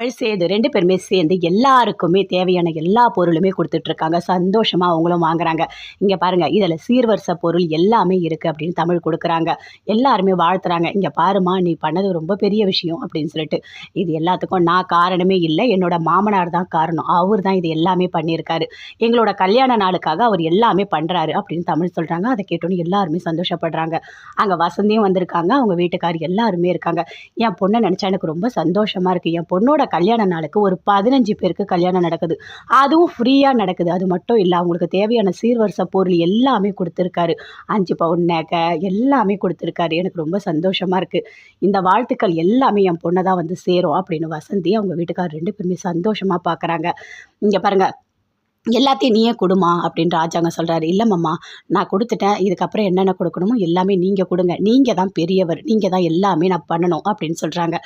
சேர்ந்து ரெண்டு பேருமே சேர்ந்து எல்லாருக்குமே தேவையான எல்லா பொருளுமே கொடுத்துட்ருக்காங்க. சந்தோஷமாக அவங்களும் வாங்குறாங்க. இங்கே பாருங்கள் இதில் சீர்வரிச பொருள் எல்லாமே இருக்குது அப்படின்னு தமிழ் கொடுக்குறாங்க. எல்லாருமே வாழ்த்துறாங்க. இங்கே பாருமா நீ பண்ணது ரொம்ப பெரிய விஷயம் அப்படின்னு சொல்லிட்டு. இது எல்லாத்துக்கும் நான் காரணமே இல்லை. என்னோட மாமனார் தான் காரணம். அவர் தான் இது எல்லாமே பண்ணியிருக்காரு. எங்களோட கல்யாண நாளுக்காக அவர் எல்லாமே பண்ணுறாரு அப்படின்னு தமிழ் சொல்கிறாங்க அதை கேட்டோன்னு எல்லாருமே சந்தோஷப்படுறாங்க. அங்கே வசந்தியும் வந்திருக்காங்க. அவங்க வீட்டுக்கார் எல்லாருமே இருக்காங்க. என் பொண்ணை நினச்சா எனக்கு ரொம்ப சந்தோஷமாக இருக்குது என் பொண்ணோட கல்யாண நாளுக்கு ஒரு பதினஞ்சு பேருக்கு கல்யாணம் நடக்குது. அதுவும் ஃப்ரீயாக நடக்குது. அது மட்டும் இல்லை அவங்களுக்கு தேவையான சீர்வரிசை பொருள் எல்லாமே கொடுத்துருக்காரு. அஞ்சு பவுன் நகை எல்லாமே கொடுத்துருக்காரு. எனக்கு ரொம்ப சந்தோஷமாக இருக்குது இந்த வாழ்த்துக்கள் எல்லாமே என் பொண்ணை தான் வந்து சேரும் அப்படின்னு வசந்தி அவங்க வீட்டுக்காரர் ரெண்டு பேருமே சந்தோஷமாக பார்க்குறாங்க இங்கே பாருங்கள் எல்லாத்தையும் நீயே கொடுமா அப்படின்னு ராஜாங்க சொல்கிறாரு இல்லைம்மா நான் கொடுத்துட்டேன். இதுக்கப்புறம் என்னென்ன கொடுக்கணுமோ எல்லாமே நீங்கள் கொடுங்க. நீங்கள் தான் பெரியவர். நீங்கள் தான் எல்லாமே நான் பண்ணணும் அப்படின்னு சொல்கிறாங்க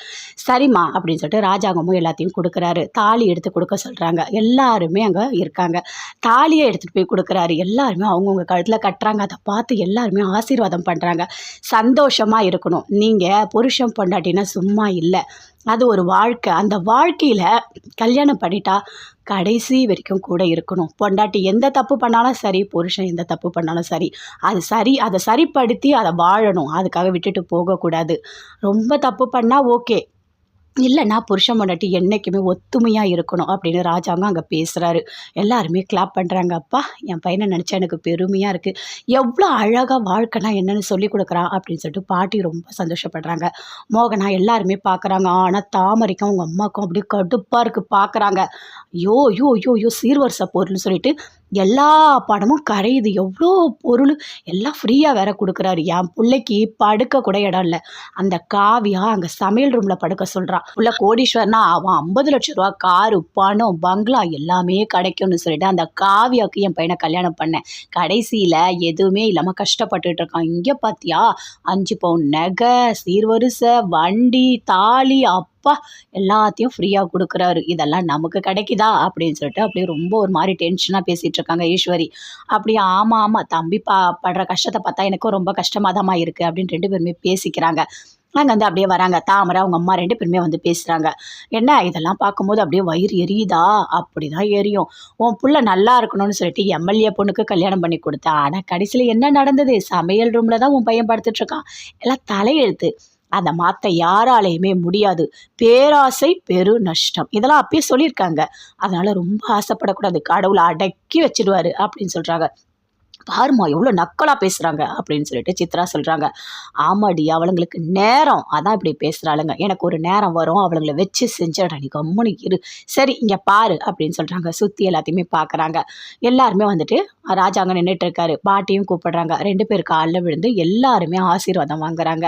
சரிம்மா அப்படின்னு சொல்லிட்டு ராஜாங்கமும் எல்லாத்தையும் கொடுக்குறாரு. தாலி எடுத்து கொடுக்க சொல்கிறாங்க எல்லாருமே அங்கே இருக்காங்க. தாலியை எடுத்துகிட்டு போய் கொடுக்குறாரு. எல்லாருமே அவங்கவுங்க கழுத்தில் கட்டுறாங்க. அதை பார்த்து எல்லாருமே ஆசீர்வாதம் பண்ணுறாங்க சந்தோஷமாக இருக்கணும். நீங்கள் புருஷன் பொண்டாட்டினா சும்மா இல்லை. அது ஒரு வாழ்க்கை. அந்த வாழ்க்கையில் கல்யாணம் பண்ணிட்டா கடைசி வரைக்கும் கூட இருக்கணும். பொண்டாட்டி எந்த தப்பு பண்ணாலும் சரி புருஷன் எந்த தப்பு பண்ணாலும் சரி அது சரி அதை சரிப்படுத்தி அதை வாழணும். அதுக்காக விட்டுட்டு போகக்கூடாது. ரொம்ப தப்பு பண்ணால் ஓகே. இல்லைன்னா புருஷன் பொண்டாட்டி என்றைக்குமே ஒத்துமையாக இருக்கணும் அப்படின்னு ராஜாங்க அங்கே பேசுகிறாரு எல்லாருமே கிளாப் பண்ணுறாங்க அப்பா என் பையனை நினச்சா எனக்கு பெருமையாக இருக்குது எவ்வளோ அழகாக வாழ்க்கைனா என்னென்னு சொல்லி கொடுக்குறான் அப்படின்னு சொல்லிட்டு பாட்டி ரொம்ப சந்தோஷப்படுறாங்க. மோகனா எல்லாருமே பார்க்குறாங்க ஆனால் தாமரைக்கும் அவங்க அம்மாவுக்கும் அப்படியே கடுப்பாக இருக்குது பார்க்குறாங்க யோ யோ யோ யோ சீர்வரிசை பொருள்னு சொல்லிட்டு எல்லா படமும் கரையுது. எவ்வளோ பொருள் எல்லாம் ஃப்ரீயாக வேற கொடுக்குறாரு. என் பிள்ளைக்கு படுக்க கூட இடம் இல்லை. அந்த காவியா அங்கே சமையல் ரூமில் படுக்க சொல்கிறான் உள்ள கோடீஸ்வரனா அவன் ஐம்பது லட்ச ரூபா காரு பணம் பங்களா எல்லாமே கிடைக்கும்னு சொல்லிட்டு அந்த காவியாவுக்கு என் பையனை கல்யாணம் பண்ணேன். கடைசியில் எதுவுமே இல்லாமல் கஷ்டப்பட்டுட்டு இருக்கான். இங்கே பார்த்தியா அஞ்சு பவுன் நகை சீர்வரிசை வண்டி தாலி அப்பா எல்லாத்தையும் ஃப்ரீயாக கொடுக்குறாரு. இதெல்லாம் நமக்கு கிடைக்குதா? அப்படின்னு சொல்லிட்டு அப்படியே ரொம்ப ஒரு மாதிரி டென்ஷனாக பேசிகிட்டு இருக்காங்க ஈஸ்வரி. அப்படியே ஆமாம் ஆமாம் தம்பி பா படுற கஷ்டத்தை பார்த்தா எனக்கும் ரொம்ப கஷ்டமாக தான் இருக்குது அப்படின்னு ரெண்டு பேருமே பேசிக்கிறாங்க. அங்கே வந்து அப்படியே வராங்க. தாமரை அவங்க அம்மா ரெண்டு பேருமே வந்து பேசுகிறாங்க என்ன இதெல்லாம் பார்க்கும்போது அப்படியே வயிறு எரியுதா? அப்படி தான் எரியும். உன் புள்ள நல்லா இருக்கணும்னு சொல்லிட்டு எம்எல்ஏ பொண்ணுக்கு கல்யாணம் பண்ணி கொடுத்தா ஆனால் கடைசியில் என்ன நடந்தது? சமையல் ரூமில் தான் உன் பையன் படுத்துட்ருக்கான் எல்லாம் தலையெழுத்து. அதை மாற்ற யாராலையுமே முடியாது. பேராசை பெரு நஷ்டம். இதெல்லாம் அப்பயே சொல்லியிருக்காங்க. அதனால் ரொம்ப ஆசைப்படக்கூடாது. கடவுளை அடக்கி வச்சிடுவாரு அப்படின்னு சொல்கிறாங்க பாருமா எவ்வளோ நக்கலாக பேசுகிறாங்க அப்படின்னு சொல்லிட்டு சித்ரா சொல்கிறாங்க ஆமாடி அவளுங்களுக்கு நேரம். அதான் இப்படி பேசுகிறாளுங்க எனக்கு ஒரு நேரம் வரும். அவளுங்களை வச்சு செஞ்சிடறா நீ கம்முனு இரு. சரி இங்கே பாரு அப்படின்னு சொல்கிறாங்க சுற்றி எல்லாத்தையுமே பார்க்குறாங்க எல்லாருமே வந்துட்டு ராஜாங்க நின்றுட்டு இருக்காரு. பாட்டியும் கூப்பிடுறாங்க. ரெண்டு பேர் காலில் விழுந்து எல்லாருமே ஆசீர்வாதம் வாங்குறாங்க.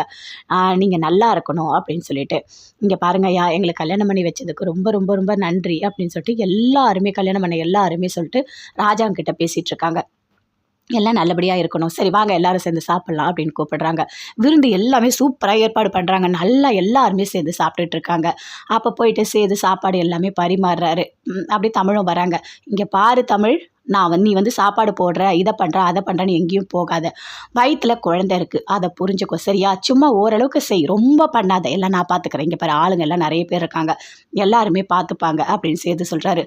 நீங்கள் நல்லா இருக்கணும் அப்படின்னு சொல்லிட்டு. இங்கே பாருங்க ஐயா எங்களுக்கு கல்யாணம் பண்ணி வச்சதுக்கு ரொம்ப ரொம்ப ரொம்ப நன்றி அப்படின்னு சொல்லிட்டு எல்லாருமே கல்யாணம் பண்ண எல்லாருமே சொல்லிட்டு ராஜாங்கிட்ட பேசிகிட்டு இருக்காங்க. எல்லாம் நல்லபடியாக இருக்கணும். சரி வாங்க எல்லாரும் சேர்ந்து சாப்பிட்லாம் அப்படின்னு கூப்பிடுறாங்க. விருந்து எல்லாமே சூப்பராக ஏற்பாடு பண்ணுறாங்க நல்லா எல்லாருமே சேர்ந்து சாப்பிட்டுட்டு இருக்காங்க. அப்போ போயிட்டு சேர்ந்து சாப்பாடு எல்லாமே பரிமாறுறாரு. அப்படியே தமிழும் வராங்க. இங்கே பாரு தமிழ் நான் வந்து நீ வந்து சாப்பாடு போடுற இதை பண்ணுற அதை பண்ணுறேன்னு எங்கேயும் போகாத. வயிற்றில் குழந்தை இருக்குது அதை புரிஞ்சுக்கோ. சரியா? சும்மா ஓரளவுக்கு செய். ரொம்ப பண்ணாத. எல்லாம் நான் பார்த்துக்கிறேன் இங்கே பாரு ஆளுங்க எல்லாம் நிறைய பேர் இருக்காங்க. எல்லாருமே பார்த்துப்பாங்க அப்படின்னு சேர்த்து சொல்கிறாரு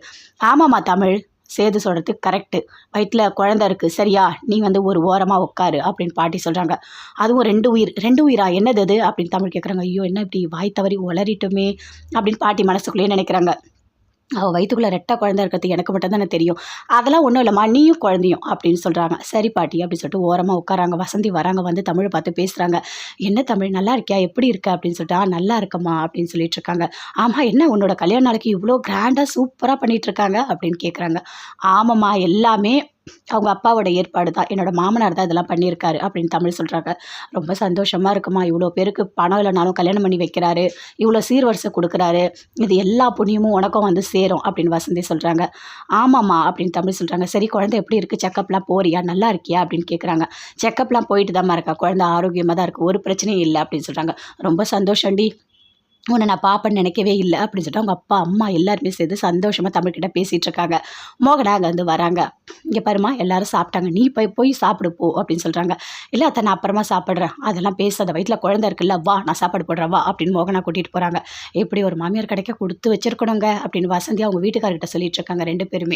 ஆமாம்மா தமிழ். சேது சொல்கிறது கரெக்டு வயிற்றில் குழந்த இருக்குது சரியா? நீ வந்து ஒரு ஓரமாக உட்காரு அப்படின்னு பாட்டி சொல்கிறாங்க அதுவும் ரெண்டு உயிர். ரெண்டு உயிரா? என்னது அது? அப்படின்னு தமிழ் கேட்குறாங்க ஐயோ என்ன இப்படி வாய் தவறி உளறிட்டுமே அப்படின்னு பாட்டி மனசுக்குள்ளேயே நினைக்கிறாங்க. அவள் வயிற்றுக்குள்ளே ரெட்டை குழந்தை இருக்கிறது எனக்கு மட்டும் தானே தெரியும். அதெல்லாம் ஒன்றும் இல்லைம்மா நீயும் குழந்தையும் அப்படின்னு சொல்கிறாங்க சரி பாட்டி அப்படின்னு சொல்லிட்டு ஓரமாக உட்காராங்க. வசந்தி வராங்க வந்து தமிழை பார்த்து பேசுகிறாங்க என்ன தமிழ் நல்லா இருக்கியா? எப்படி இருக்க? அப்படின்னு சொல்லிட்டு ஆ நல்லா இருக்கம்மா அப்படின்னு சொல்லிட்டு இருக்காங்க. ஆமாம் என்ன உன்னோட கல்யாண நாளைக்கு இவ்வளோ கிராண்டாக சூப்பராக பண்ணிகிட்ருக்காங்க அப்படின்னு கேட்குறாங்க ஆமாம்மா எல்லாமே அவங்க அப்பாவோட ஏற்பாடு தான். என்னோடய மாமனார் தான் இதெல்லாம் பண்ணியிருக்காரு அப்படின்னு தமிழ் சொல்கிறாங்க ரொம்ப சந்தோஷமாக இருக்குமா இவ்வளோ பேருக்கு பணம் இல்லைனாலும் கல்யாணம் பண்ணி வைக்கிறாரு இவ்வளோ சீர்வரிசை கொடுக்குறாரு இது எல்லா புண்ணியமும் உனக்கும் வந்து சேரும் அப்படின்னு வசந்தி சொல்கிறாங்க ஆமாம்மா அப்படின்னு தமிழ் சொல்கிறாங்க சரி குழந்தை எப்படி இருக்குது செக்கப்லாம் போறியா? நல்லா இருக்கியா? அப்படின்னு கேட்குறாங்க செக்கப்லாம் போயிட்டு தான் இருக்கா? குழந்தை ஆரோக்கியமாக தான் இருக்குது ஒரு பிரச்சனையும் இல்லை அப்படின்னு சொல்கிறாங்க ரொம்ப சந்தோஷம்டி உன்னை நான் பார்ப்பேன்னு நினைக்கவே இல்லை அப்படின்னு சொல்லிட்டு அவங்க அப்பா அம்மா எல்லாருமே சேர்ந்து சந்தோஷமாக தமிழ்கிட்ட பேசிகிட்டு இருக்காங்க. மோகனா அங்கே வந்து வராங்க. இங்கே பாருமா எல்லாரும் சாப்பிட்டாங்க. நீ போய் போய் சாப்பிடு போ அப்படின்னு சொல்கிறாங்க இல்லை அத்தை நான் அப்புறமா சாப்பிட்றேன். அதெல்லாம் பேசாத வயிற்றில் குழந்தை இருக்குல்ல வா நான் சாப்பாடு போடுறேன் வா அப்படின்னு மோகனா கூட்டிகிட்டு போகிறாங்க எப்படி ஒரு மாமியார் கடைக்க கொடுத்து வச்சிருக்கணுங்க அப்படின்னு வசந்தி அவங்க வீட்டுக்காரர்கிட்ட சொல்லிட்டு இருக்காங்க ரெண்டு பேருமே.